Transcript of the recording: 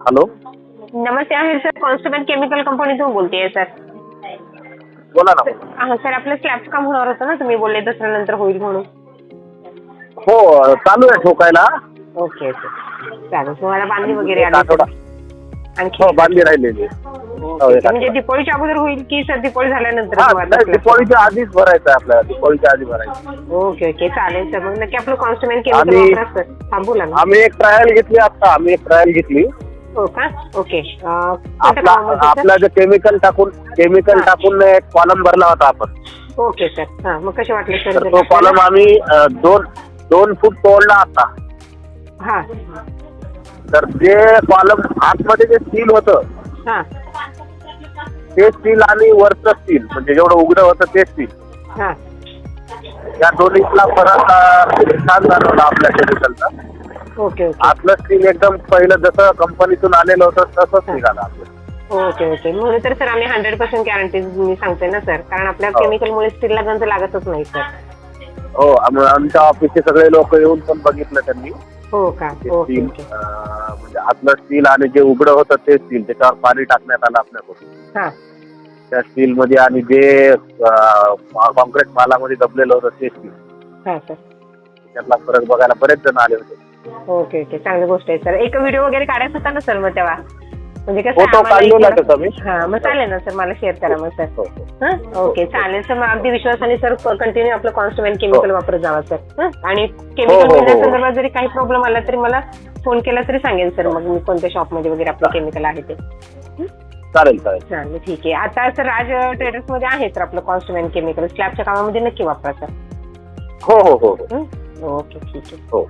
Hello. नमस्ते आहे sir constable chemical कंपनीतून बोलतेय सर. बोला ना. हा सर आपलं स्लॅबचं काम होणार होतं ना तुम्ही बोलले दसऱ्यानंतर होईल म्हणून. हो चालू आहे ठोकायला. ओके चालेल तुम्हाला बांधणी वगैरे एक आली आठवडा आणखी? हो बांधली राहिलेली. हो, एक म्हणजे आठवडा. दिपोळीच्या अगोदर होईल की सर दिपोळी झाल्यानंतर हा तुम्हाला नाही, दिपावळीच्या आधीच भरायचं आहे आपल्याला दिपावळीच्या आधी भरायचं. ओके ओके चालेल सर. मग नक्की आपलं कॉन्स्टेबल केमिकल आणि- वापरा सर. हा बोला ना आम्ही एक ट्रायल घेतली आता आम्ही एक ट्रायल घेतली. हो का? ओके अं, कोणत्या आपला कामामध्ये आपला जे केमिकल टाकून केमिकल. टाकून एक कॉलम भरला होता आपण. ओके सर हा मग कसे वाटले सर तर तो? कॉलम आम्ही अ, दोन दोन फूट तोडला आता. हा. तर जे कॉलम आतमध्ये जे स्टील होतं हा. ते स्टील आणि वरचं स्टील म्हणजे जेवढं उघडं होतं ते स्टील हा. या दोन्हीतला फरक अ, छान जाणवला आपल्या केमिकलचा ओके ओके. आतलं स्टील एकदम पहिलं जसं कंपनीतून आलेलं होतं तसंच निघालं आपलं. Okay okay. म्हणून तर सर आम्ही हंड्रेड पर्सेंट गॅरंटी मी सांगते ना सर. कारण आपल्या हो. केमिकलमुळे स्टीलला गंज लागतच नाही सर. हो आम- आमच्या ऑफिसचे सगळे लोक येऊन पण बघितलं त्यांनी. हो का? ते ओके स्टील ओके. अं, म्हणजे आतलं स्टील आणि जे उघडं होतं ते स्टील त्याच्यावर पाणी टाकण्यात आलं आपल्याकडून. हा. त्या स्टील मध्ये आणि जे कॉन्क्रीट मालामध्ये दबलेलं होतं ते स्टील हा सर. त्यातला फरक बघायला बरेच जण आले होते. Okay okay. चांगली गोष्ट आहे सर. एक व्हिडिओ वगैरे काढायचा होता ना सर मग तेव्हा? म्हणजे कसं आम्हाला काढलेला मी. हा मग चालेल ना सर. मला शेअर करा मग सर. हो, हो. हा ओके चालेल सर. मग अगदी विश्वासाने सर कंटिन्यू आपलं कॉन्स्टमेंट केमिकल हो. वापरत जावा सर. हं? आणि हो, हो, केमिकल हो. संदर्भात जरी काही प्रॉब्लेम आला तरी मला फोन केला तरी सांगेल सर. मग मी कोणत्या शॉपमध्ये वगैरे आपलं केमिकल आहे ते. चालेल चालेल. चालेल ठीक आहे. आता सर राज ट्रेडर्समध्ये आहे सर आपलं कॉन्स्टमेंट केमिकल स्लॅबच्या कामामध्ये नक्की वापरा सर. हो हो हो हो. हं? ओके ठीक आहे. हो.